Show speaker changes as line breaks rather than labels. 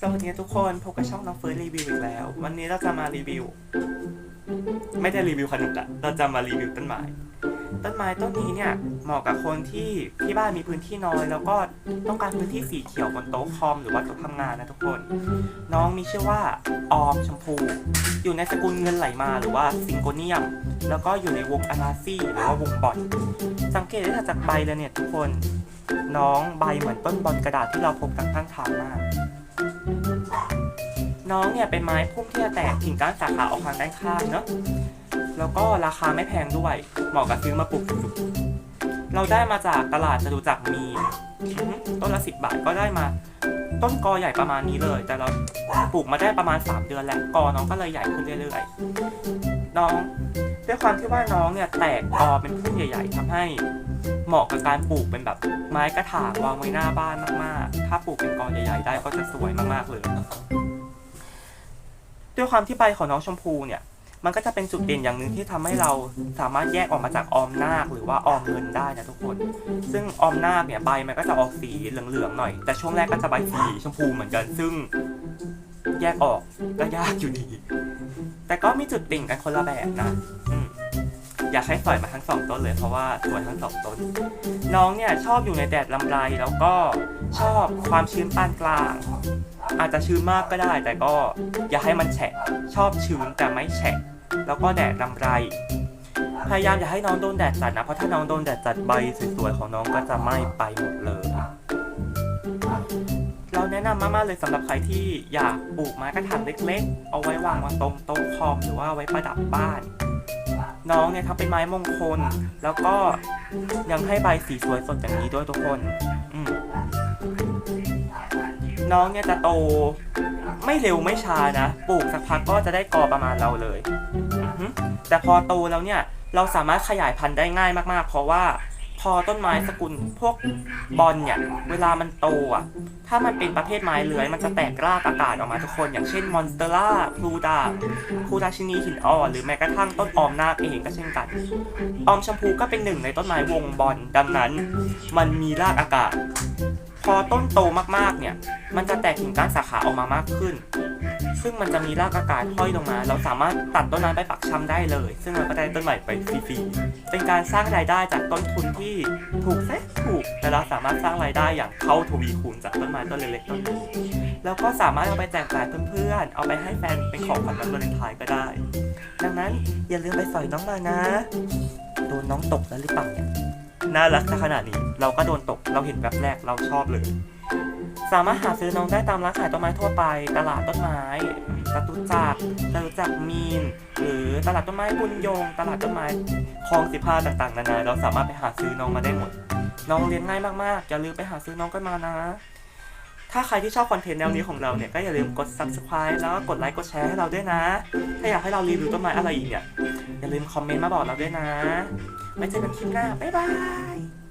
สวัสดีทุกคนพบกับช่องน้องเฟิร์สรีวิวอีกแล้ว วันนี้เราจะมารีวิว ไม่ได้รีวิวขนมละเราจะมารีวิวต้นไม้ต้นไม้ต้นนี้เนี่ยเหมาะกับคนที่ที่บ้านมีพื้นที่น้อย แล้วก็ต้องการพื้นที่สีเขียวบนโต๊ะคอมหรือว่าโต๊ะทำงานนะทุกคน น้องมีชื่อว่าออมชมพู อยู่ในสกุลเงินไหลมาหรือว่าซิงโกเนียม แล้วก็อยู่ในวงอนาซี่หรือว่าวงบอลสังเกตได้จากใบเลยเนี่ยทุกคน น้องใบเหมือนต้นบอลกระดาษที่เราพบกันข้างทางมาก น้องเนี่ยเป็นไม้พุ่มที่จะแตกกิ่งก้านสาขาออกทางด้านข้างเนอะแล้วก็ราคาไม่แพงด้วยเหมาะกับซื้อมาปลูกเราได้มาจากตลาดจตุจักรมีต้นละสิบบาทก็ได้มา ต้นกอใหญ่ประมาณนี้เลย แต่เราปลูกมาได้ประมาณ 3 เดือนแล้วกอน้องก็เลยใหญ่ขึ้นเรื่อยๆน้องด้วยความที่ว่าน้องเนี่ยแตกกอเป็นพุ่มใหญ่ ๆทำให้เหมาะกับการปลูกเป็นแบบไม้กระถางวางไว้หน้าบ้านมากๆ ถ้าปลูกเป็นกอใหญ่ ๆ ได้ก็จะสวยมากๆเลย ด้วยความที่ใบของน้องชมพูเนี่ย มันก็จะเป็นจุดเด่นอย่างหนึ่งที่ทำให้เราสามารถแยกออกมาจากออมนาคหรือว่าออมเงินได้นะทุกคน ซึ่งออมนาคเนี่ยใบมันก็จะออกสีเหลืองๆหน่อย แต่ช่วงแรกก็จะใบสีชมพูเหมือนกัน ซึ่งแยกออกก็ยากอยู่ดี แต่ก็มีจุดเด่นกันคนละแบบนะอืมอยากให้สอยมาทั้งสองต้นเลยเพราะว่าสวยทั้งสองต้น น้องเนี่ยชอบอยู่ในแดดลำไรแล้วก็ชอบความชื้นปานกลาง อาจจะชื้นมากก็ได้ แต่ก็อย่าให้มันแฉะ ชอบชื้นแต่ไม่แฉะ แล้วก็แดดลำไร พยายามอย่าให้น้องโดนแดดจัดนะ เพราะถ้าน้องโดนแดดจัดใบสวยๆของน้องก็จะไหม้ไปหมดเลย เราแนะนำมากๆเลยสำหรับใครที่อยากปลูกไม้กระถางเล็กๆ เอาไว้วางไว้ตรงโต๊ะคอมหรือว่าไว้ประดับบ้านน้องเนี่ยทำเป็นไม้มงคล แล้วก็ยังให้ใบสีสวยสดอย่างนี้ด้วยทุกคน อืม น้องเนี่ยจะโตไม่เร็วไม่ช้านะ ปลูกสักพักก็จะได้กอประมาณเราเลย แต่พอโตแล้วเนี่ยเราสามารถขยายพันธุ์ได้ง่ายมากๆ เพราะว่าพอต้นไม้สกุลพวกบอลเนี่ยเวลามันโตอะ ถ้ามันเป็นประเภทไม้เลื้อยมันจะแตกรากอากาศออกมาทุกคน อย่างเช่นมอนสเตอร่าพลูดาพลูดาชินีหินอ่อนหรือแม้กระทั่งต้นออมนาคเองก็เช่นกัน ออมชมพูก็เป็นหนึ่งในต้นไม้วงบอลดังนั้น มันมีรากอากาศ พอต้นโตมากๆ เนี่ย มันจะแตกกิ่งก้านสาขาออกมามากขึ้น ซึ่งมันจะมีรากอากาศห้อยลงมา เราสามารถตัดต้นนั้นไปปักชำได้เลย ซึ่งเราก็ได้ต้นใหม่ไปฟรีๆ เป็นการสร้างรายได้จากต้นทุนที่ถูกแสนถูก แต่เราสามารถสร้างรายได้อย่างเท่าทวีคูณจากต้นไม้ต้นเล็กๆต้นนี้แล้วก็สามารถเอาไปแจกจ่ายเพื่อนๆ เอาไปให้แฟนเป็นของขวัญวันวาเลนไทน์ก็ได้ ดังนั้นอย่าลืมไปสอยน้องมานะ โดนน้องตกแล้วหรือเปล่าเนี่ย น่ารักซะขนาดนี้ เราก็โดนตก เราเห็นแบบแรกเราชอบเลย สามารถหาซื้อน้องได้ตามร้านขายต้นไม้ทั่วไป ตลาดต้นไม้จตุจักรจตุจักรมีน หรือตลาดต้นไม้บุญยง ตลาดต้นไม้คลองสิบห้าต่างๆ นานา เราสามารถไปหาซื้อน้องมาได้หมด น้องเลี้ยงง่ายมากๆ อย่าลืมไปหาซื้อน้องกันมานะ ถ้าใครที่ชอบคอนเทนต์แนวนี้ของเราเนี่ยก็อย่าลืมกด subscribe แล้วก็กดไลค์กดแชร์ให้เราด้วยนะ ถ้าอยากให้เรารีวิวต้นไม้อะไรอีกเนี่ย อย่าลืมคอมเมนต์มาบอกเราด้วยนะ ไว้เจอกันคลิปหน้า บ๊ายบาย